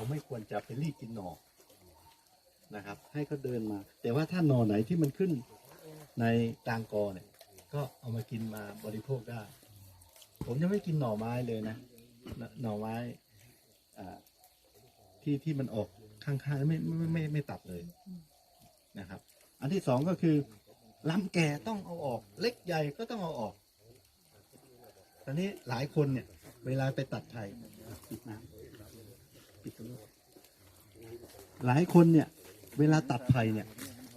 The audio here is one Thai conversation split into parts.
เราไม่ควรจะไปรีดกินหนอนะครับ ให้เขาเดินมา แต่ว่าถ้าหนอไหนที่มันขึ้นในกลางกอเนี่ย ก็เอามากินมาบริโภคได้ ผมยังไม่กินหน่อไม้เลยนะ หน่อนไม้ที่ที่มันออกข้างๆไม่ไม่ไมไม่ไม่ตัดเลยนะครับ อันที่สองก็คือลำแก่ต้องเอาออก เล็กใหญ่ก็ต้องเอาออกตอนนี้หลายคนเนี่ย เวลาไปตัดไผ่ปิดน้ำปิดตรงนี้ หลายคนเนี่ยเวลาตัดไผ่เนี่ย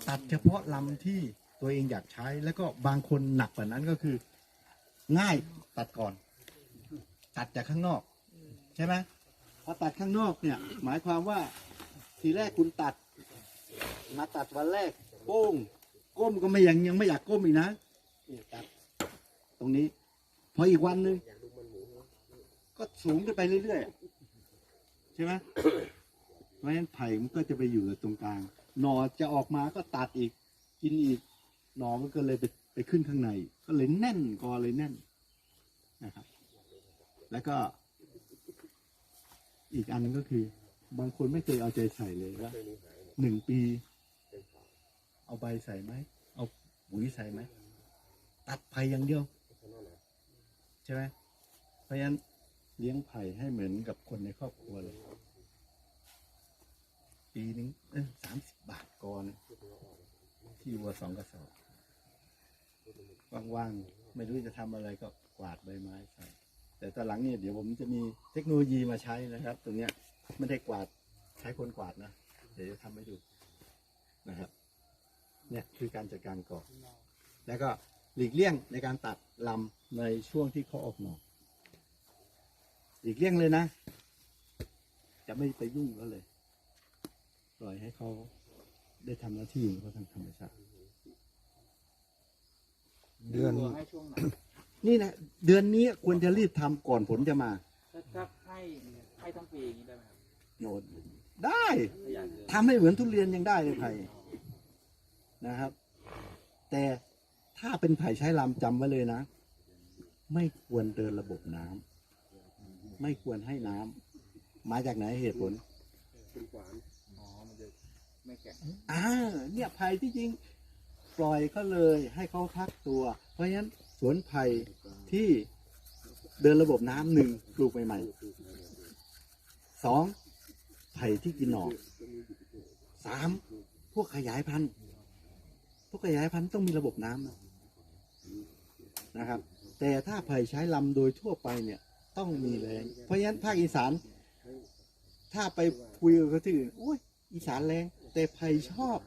ตัดเฉพาะลำที่ตัวเองอยากใช้ แล้วก็บางคนหนักกว่านั้นก็คือ ง่ายตัดก่อน ตัดจากข้างนอก ใช่ไหมพอตัดข้างนอกเนี่ย หมายความว่าทีแรกคุณตัด มาตัดวันแรกโป้งก้มก็ไม่ยังยังไม่อยากก้มอีกนะตัดตรงนี้ พออีกวันหนึ่งก็สูงขึ้นไปเรื่อยๆใช่ไหม ราะฉะนั้นไผ่มันก็จะไปอยู่ตรงกลาง หนอจะออกมาก็ตัดอีก กินอีก หนอมันก็เลยไปไปขึ้นข้างใน ก็เลยแน่นกอเลยแน่นนะครับ แล้วก็อีกอันหนึงก็คือ บางคนไม่เคยเอาใจใส่เลยว่าหนึ่งปี เอาใบใส่ไหม เอาปุ๋ยใส่ไหม ตัดไผ่อย่างเดียว ใช่ไหมเพราะฉะนั้นเลี้ยงไผ่ให้เหมือนกับคนในครอบครัวเลย ปีนึงสามสิบบาทก่อนที่วัวสองกระสอบว่างๆไม่รู้จะทำอะไรก็กวาดใบไม้ใส่แต่ตอนหลังเนี่ยเดี๋ยวผมจะมีเทคโนโลยีมาใช้นะครับ ตรงเนี้ยไม่ได้กวาดใช้คนกวาดนะเดี๋ยวจะทำให้ดูนะครับ เนี่ยคือการจัดการก่อนแล้วก็หลีกเลี่ยงในการตัดลำในช่วงที่เขาออกหน่อหลีกเลี่ยงเลยนะ จะไม่ไปยุ่งแล้วเลย ล่อยให้เขาได้ทำหน้าที่ของเขาทางธรรมชาติ เดือน ให้ช่วงไหนนี่นะเดือนนี้ควรจะรีบทำก่อนฝนจะมาถ้าถ้าให้ให้ทั้งปีอย่างนี้ได้ไหมครับโนดได้ถ้าอยากเดือนทำให้เหมือนทุเรียนยังได้เลยไผ่นะครับ แต่ถ้าเป็นไผ่ใช้ลำจำไว้เลยนะ ไม่ควรเดินระบบน้ำไม่ควรให้น้ำมาจากไหนเหตุผลอ๋อมันจะ ไม่แข็งอ่าเนี่ยไผ่ที่จริงปล่อยเขาเลยให้เขาพักตัว เพราะฉะนั้นสวนไผ่ที่เดินระบบน้ำหนึ่งปลูกใหม่ๆสองไผ่ที่กินหน่อสามพวกขยายพันธุ์พวกขยายพันธุ์ต้องมีระบบน้ำนะครับ แต่ถ้าไผ่ใช้ลำโดยทั่วไปเนี่ยต้องมีแรงเพราะฉะนั้นภาคอีสาน ถ้าไปคุยกับที่อื่นโอ้ยอีสานแรง แต่ไผ่ชอบ